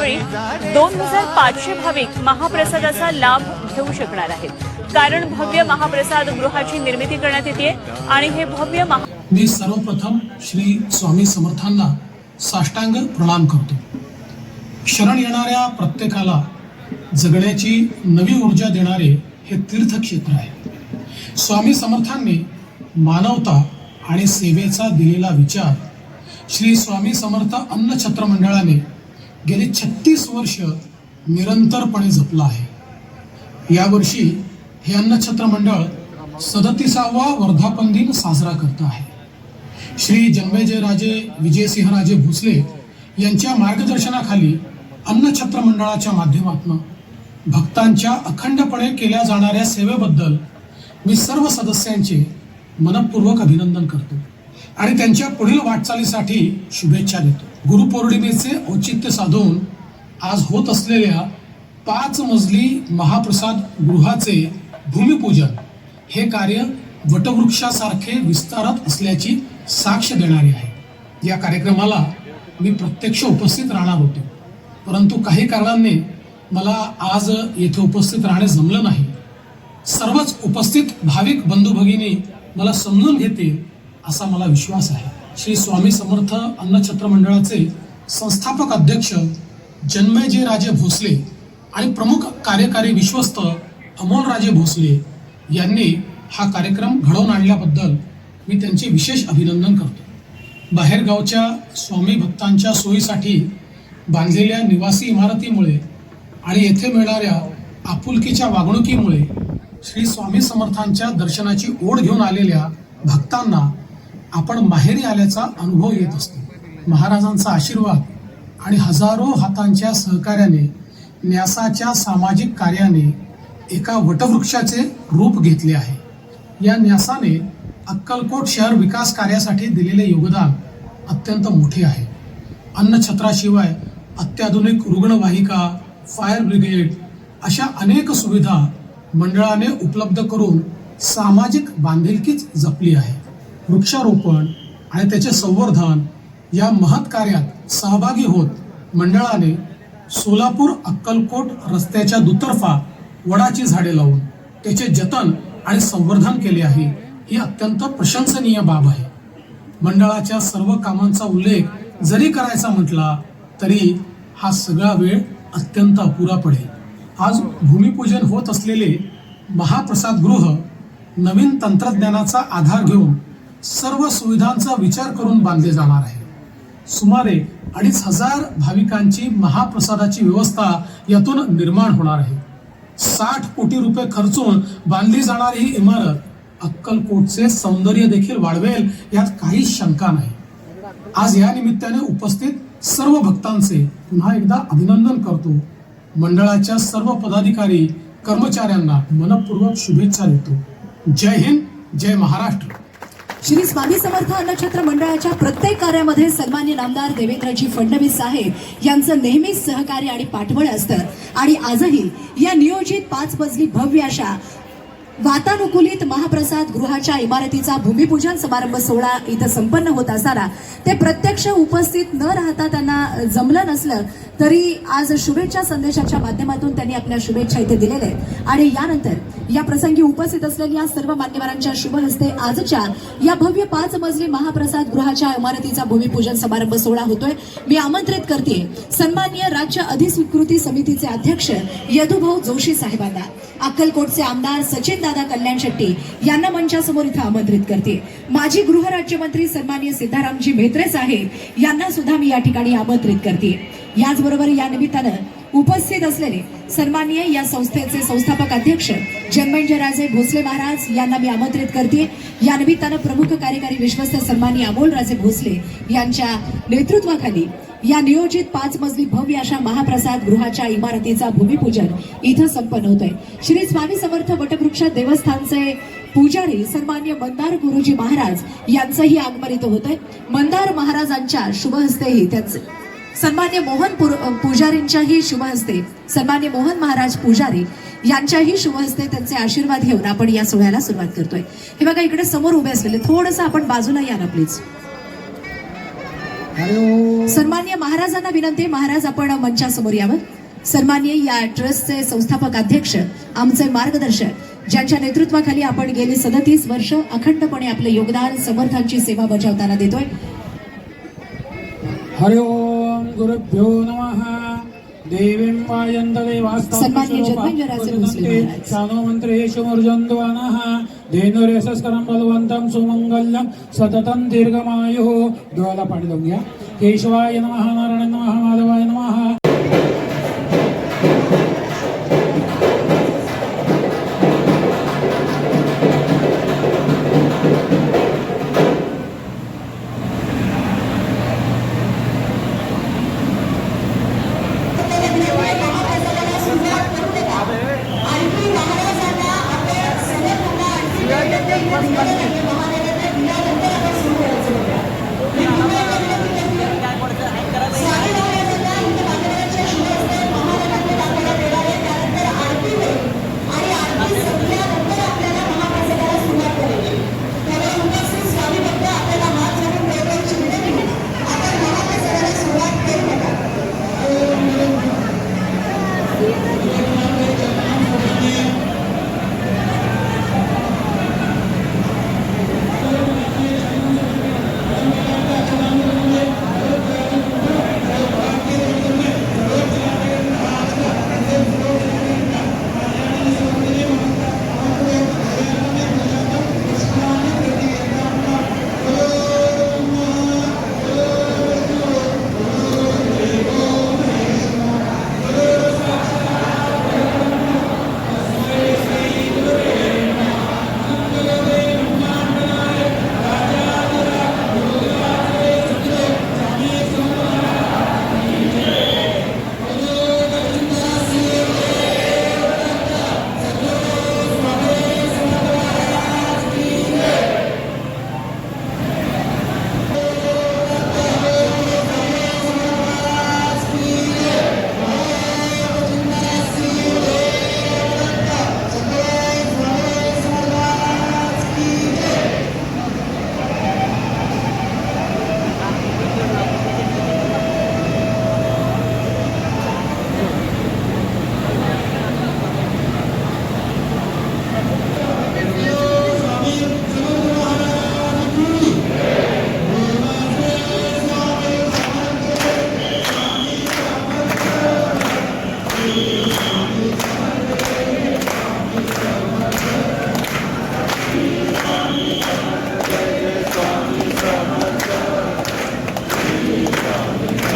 यावेळी दोन हजार पाचशे भाविक महाप्रसादाचा लाभ घेऊ शकणार आहेत. कारण भव्य महाप्रसाद गृहाची निर्मिती करण्यात येते आणि हे भव्य महा मी सर्वप्रथम श्री स्वामी समर्थांना साष्टांग प्रणाम करतो. शरण येणाऱ्या प्रत्येकाला जगण्याची नवी ऊर्जा देणारे हे तीर्थक्षेत्र आहे. स्वामी समर्थांनी मानवता आणि सेवेचा दिलेला विचार श्री स्वामी समर्थ अन्न छत्र मंडळाने गेली छत्तीस वर्ष निरंतरपणे जपला आहे. यावर्षी हे अन्नछत्र मंडळ सदतीसावा वर्धापन दिन साजरा करत आहे. श्री जन्मेजय राजे विजयसिंहराजे भोसले यांच्या मार्गदर्शनाखाली अन्नछत्र मंडळाच्या माध्यमातून भक्तांच्या अखंडपणे केल्या जाणाऱ्या सेवेबद्दल मी सर्व सदस्यांचे मनपूर्वक अभिनंदन करतो आणि त्यांच्या पुढील वाटचालीसाठी शुभेच्छा देतो. गुरुपौर्णिमेचे औचित्य साधून आज होत असलेल्या पाच मजली महाप्रसाद गृहाचे भूमिपूजन हे कार्य वटवृक्षासारखे विस्तारत असल्याची साक्ष देणारी आहे. या कार्यक्रमाला मी प्रत्यक्ष उपस्थित राहणार होतो. परंतु काही कारणांनी मला आज येथे उपस्थित राहणे जमलं नाही. सर्वच उपस्थित भाविक बंधू भगिनी मला समजून घेतील असा मला विश्वास आहे. श्री स्वामी समर्थ अन्नछत्र मंडळाचे संस्थापक अध्यक्ष जन्मेजय राजे भोसले आणि प्रमुख कार्यकारी विश्वस्त अमोलराजे भोसले यांनी हा कार्यक्रम घडवून आणल्याबद्दल मी त्यांचे विशेष अभिनंदन करतो. बाहेरगावच्या स्वामी भक्तांच्या सोयीसाठी बांधलेल्या निवासी इमारतीमुळे आणि येथे मिळणाऱ्या आपुलकीच्या वागणुकीमुळे श्री स्वामी समर्थांच्या दर्शनाची ओढ घेऊन आलेल्या भक्तांना आपण माहेरी आल्याचा अनुभव येत असतो. महाराजांचा आशीर्वाद आणि हजारो हातांच्या सहकार्याने न्यासाच्या सामाजिक कार्याने एका वटवृक्षाचे रूप घेतले आहे. या न्यासाने अक्कलकोट शहर विकास कार्यासाठी दिलेले योगदान अत्यंत मोठे आहे. अन्नछत्राशिवाय अत्याधुनिक रुग्णवाहिका फायर ब्रिगेड अशा अनेक सुविधा मंडळाने उपलब्ध करून सामाजिक बांधिलकीच जपली आहे. वृक्षारोपण आणि त्याचे संवर्धन या महत् कार्यात सहभागी होत मंडळाने सोलापूर अक्कलकोट रस्त्याच्या दुतर्फा वडाची झाडे लावून त्याचे जतन आणि संवर्धन केले आहे ही अत्यंत प्रशंसनीय बाब आहे. मंडळाच्या सर्व कामांचा उल्लेख जरी करायचा म्हटला तरी हा सगळा वेळ अत्यंत अपुरा पडेल. आज भूमिपूजन होत असलेले महाप्रसादगृह नवीन तंत्रज्ञानाचा आधार घेऊन सर्व सुविधांचा विचार करून बांधले जाणार आहे. सुमारे अडीच हजार भाविकांची महाप्रसादाची व्यवस्था यातून निर्माण होणार आहे. साठ कोटी रुपये खर्चून बांधली जाणारी ही इमारत अक्कलकोटचे सौंदर्य देखील वाढवेल यात काही शंका नाही. आज या निमित्ताने उपस्थित सर्व भक्तांचे पुन्हा एकदा अभिनंदन करतो. मंडळाच्या सर्व पदाधिकारी कर्मचाऱ्यांना मनपूर्वक शुभेच्छा देतो. जय हिंद जय महाराष्ट्र. श्री स्वामी समर्थ अन्नछत्र मंडळाच्या प्रत्येक कार्यामध्ये सन्मान्य नामदार देवेंद्रजी फडणवीस साहेब यांचं नेहमीच सहकार्य आणि पाठबळ असतं. आणि आजही या नियोजित पाच मजली भव्य अशा वातानुकूलित महाप्रसाद गृहाच्या इमारतीचा भूमिपूजन समारंभ सोहळा इथं संपन्न होत असताना ते प्रत्यक्ष उपस्थित न राहता त्यांना जमलं नसलं तरी आज शुभेच्छा संदेशाच्या माध्यमातून त्यांनी आपल्या शुभेच्छा इथे दिलेल्या आहेत. आणि यानंतर या प्रसंगी उपस्थित असलेल्या सर्व मान्यवरांच्या शुभ हस्ते आजच्या या भव्य पाच मजली महाप्रसाद गृहाच्या इमारतीचा भूमिपूजन समारंभ सोहळा होतोय. मी आमंत्रित करते सन्मान्य राज्य अधिस्वीकृती समितीचे अध्यक्ष यदुभाऊ जोशी साहेबांना. अक्कलकोटचे आमदार सचिन दादा कल्याण शेट्टी यांना मंचासमोर इथं आमंत्रित करते. माजी गृहराज्यमंत्री सन्मान्य सिद्धारामजी म्हेत्रे साहेब यांना सुद्धा मी या ठिकाणी आमंत्रित करते. याचबरोबर या निमित्तानं उपस्थित असलेले सन्माननीय या संस्थेचे संस्थापक अध्यक्ष जन्मेंजयराजे भोसले महाराज यांना मी आमंत्रित करते. या निमित्तानं प्रमुख कार्यकारी विश्वस्त सन्माननीय अमोलराजे भोसले यांच्या नेतृत्वाखाली या नियोजित पाच मजली भव्य अशा महाप्रसाद गृहाच्या इमारतीचा भूमिपूजन इथं संपन्न होत आहे श्री स्वामी समर्थ वटवृक्ष देवस्थानचे पुजारी सन्मान्य मंदार गुरुजी महाराज यांचंही आगमन इथं होत आहे मंदार महाराजांच्या शुभहस्तेही त्यांचे सन्मान्य मोहन पुजारींच्याही शुभ हस्ते सन्मान्य मोहन महाराज पुजारी यांच्याही शुभ हस्ते त्यांचे आशीर्वाद घेऊन आपण या सोहळ्याला सुरुवात करतोय. हे बघा इकडे समोर उभे असलेले थोडंसं आपण बाजूला या ना प्लीज सन्मान्य महाराजांना विनंती महाराज आपण मंचासमोर यावं. सन्मान्य या ट्रस्टचे संस्थापक अध्यक्ष आमचे मार्गदर्शक ज्यांच्या नेतृत्वाखाली आपण गेली सदतीस वर्ष अखंडपणे आपलं योगदान समर्थांची सेवा बजावताना देतोय. हरि ओम गुरुभ्यो नमः। देवीं मूर्जन्ध्वानः धेनुर्यशस्करं बलवन्तं सुमङ्गल्यं सततं दीर्घमायुः। डोळ्याला पाणी लावून घ्या केशवाय नमः नारायण नमः माधवाय नमः। God.